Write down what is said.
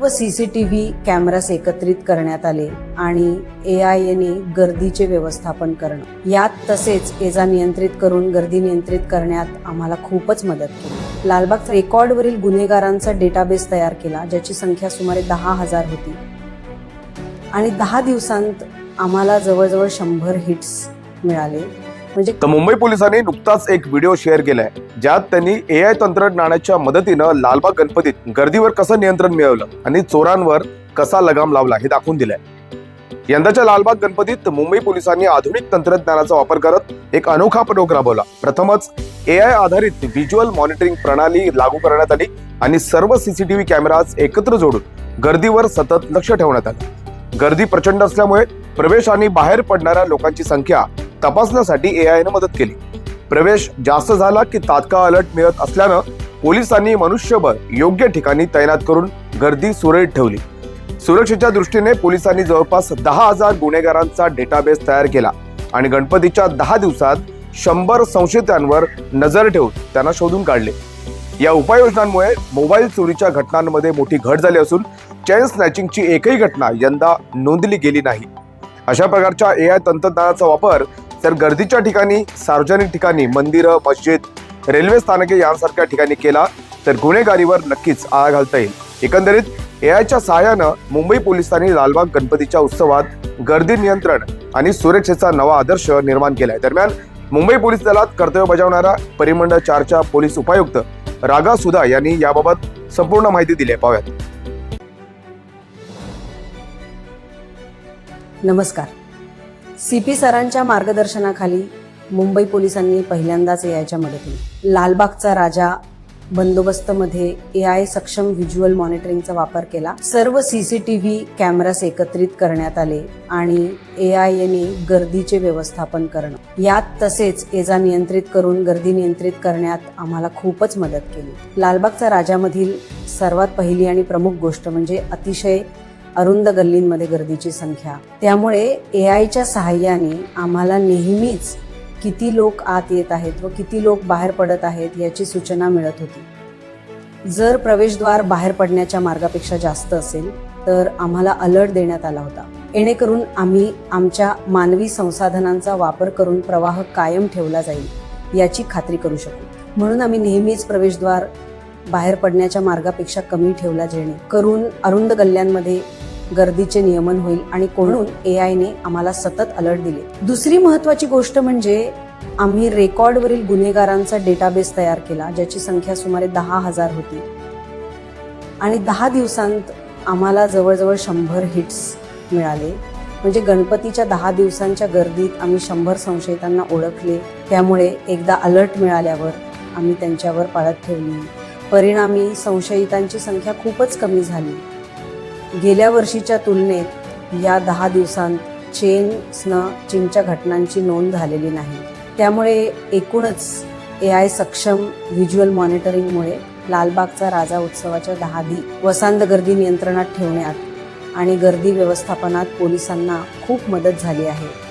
व C C T V cameras एकत्रित करण्यात आले आणि ए आय एने गर्दीचे व्यवस्थापन करणं. यात तसेच एजा नियंत्रित करून गर्दी नियंत्रित करण्यात आम्हाला खूपच मदत केली. लालबाग रेकॉर्डवरील गुन्हेगारांचा डेटाबेस तयार केला ज्याची संख्या सुमारे दहा हजार होती. आणि दहा दिवसांत आम्हाला जवळजवळ शंभर हिट्स मिळाले. म्हणजे तर मुंबई पोलिसांनी नुकताच एक व्हिडिओ शेअर केलाय ज्यात त्यांनी ए आय तंत्रज्ञानाच्या मदतीनं लालबाग गणपतीत गर्दीवर कसं नियंत्रण मिळवलं आणि चोरांवर कसा लगाम लावला हे दाखवून दिलंय. यंदाच्या लालबाग गणपतीत मुंबई पोलिसांनी आधुनिक तंत्रज्ञानाचा वापर करत एक अनोखा प्रयोग राबवला. प्रथमच ए आय आधारित व्हिज्युअल मॉनिटरिंग प्रणाली लागू करण्यात आली आणि सर्व सीसीटीव्ही कॅमेराज एकत्र जोडून गर्दीवर सतत लक्ष ठेवण्यात आलं. गर्दी प्रचंड असल्यामुळे प्रवेश आणि बाहेर पडणाऱ्या लोकांची संख्या तपासण्यासाठी ए मदत केली. प्रवेश जास्त झाला की तात्काळ अलर्ट मिळत असल्यानं पोलिसांनी मनुष्यबळ योग्य ठिकाणी तैनात करून गर्दी सुरळीत ठेवली. सुरक्षेच्या दृष्टीने पोलिसांनी जवळपास दहा हजार गुन्हेगारांचा डेटाबेस तयार केला आणि गणपतीच्या दहा दिवसात शंभर संशयितांवर नजर ठेवून त्यांना शोधून काढले. या उपाययोजनांमुळे मोबाईल चोरीच्या घटनांमध्ये मोठी घट झाली असून चेन स्नॅचिंगची एकही घटना यंदा नोंदली गेली नाही. अशा प्रकारच्या ए आय तंत्रज्ञानाचा वापर तर गर्दीच्या ठिकाणी सार्वजनिक ठिकाणी मंदिरं मस्जिद रेल्वे स्थानके यांसारख्या ठिकाणी केला तर गुन्हेगारीवर नक्कीच आळा घालता येईल. एकंदरीत ए आयच्या सहाय्यानं मुंबई पोलिसांनी लालबाग गणपतीच्या उत्सवात गर्दी नियंत्रण आणि सुरक्षेचा नवा आदर्श निर्माण केलाय. दरम्यान मुंबई पोलीस दलात कर्तव्य बजावणाऱ्या परिमंडळ चारच्या पोलीस उपायुक्त रागा सुधा यांनी याबाबत संपूर्ण माहिती दिली आहे. पाहूयात. नमस्कार. सी पी सरांच्या मार्गदर्शनाखाली मुंबई पोलिसांनी पहिल्यांदाच ए आयच्या मदतीने लालबागचा राजा बंदोबस्तमध्ये ए आय सक्षम व्हिज्युअल मॉनिटरिंगचा वापर केला. सर्व सीसीटीव्ही कॅमेरास एकत्रित करण्यात आले आणि ए आय ने गर्दीचे व्यवस्थापन करणं. यात तसेच एजा नियंत्रित करून गर्दी नियंत्रित करण्यात आम्हाला खूपच मदत केली. लालबागचा राजामधील सर्वात पहिली आणि प्रमुख गोष्ट म्हणजे अतिशय अरुंद गल्लींमध्ये गर्दीची संख्या. त्यामुळे ए आयच्या सहाय्याने आम्हाला नेहमीच किती लोक आत येत आहेत व किती लोक बाहेर पडत आहेत याची सूचना मिळत होती. जर प्रवेशद्वार बाहेर पडण्याच्या मार्गापेक्षा जास्त असेल तर आम्हाला अलर्ट देण्यात आला होता. येणेकरून आम्ही आमच्या मानवी संसाधनांचा वापर करून प्रवाह कायम ठेवला जाईल याची खात्री करू शकू. म्हणून आम्ही नेहमीच प्रवेशद्वार बाहेर पडण्याच्या मार्गापेक्षा कमी ठेवला जेणे करून अरुंद गल्ल्यांमध्ये गर्दीचे नियमन होईल आणि कोणून ए आयने आम्हाला सतत अलर्ट दिले. दुसरी महत्वाची गोष्ट म्हणजे आम्ही रेकॉर्डवरील गुन्हेगारांचा डेटाबेस तयार केला ज्याची संख्या सुमारे दहा हजार होती. आणि दहा दिवसांत आम्हाला जवळजवळ शंभर हिट्स मिळाले. म्हणजे गणपतीच्या दहा दिवसांच्या गर्दीत आम्ही शंभर संशयितांना ओळखले. त्यामुळे एकदा अलर्ट मिळाल्यावर आम्ही त्यांच्यावर पाळत ठेवली. परिणामी संशयितांची संख्या खूपच कमी झाली. गेल्या वर्षीच्या तुलनेत या दहा दिवसांत चेन चीनच्या घटनांची नोंद झालेली नाही. त्यामुळे एकूणच ए आय सक्षम व्हिज्युअल मॉनिटरिंगमुळे लालबागचा राजा उत्सवाच्या दहा दी वसांत गर्दी नियंत्रणात ठेवण्यात आणि गर्दी व्यवस्थापनात पोलिसांना खूप मदत झाली आहे.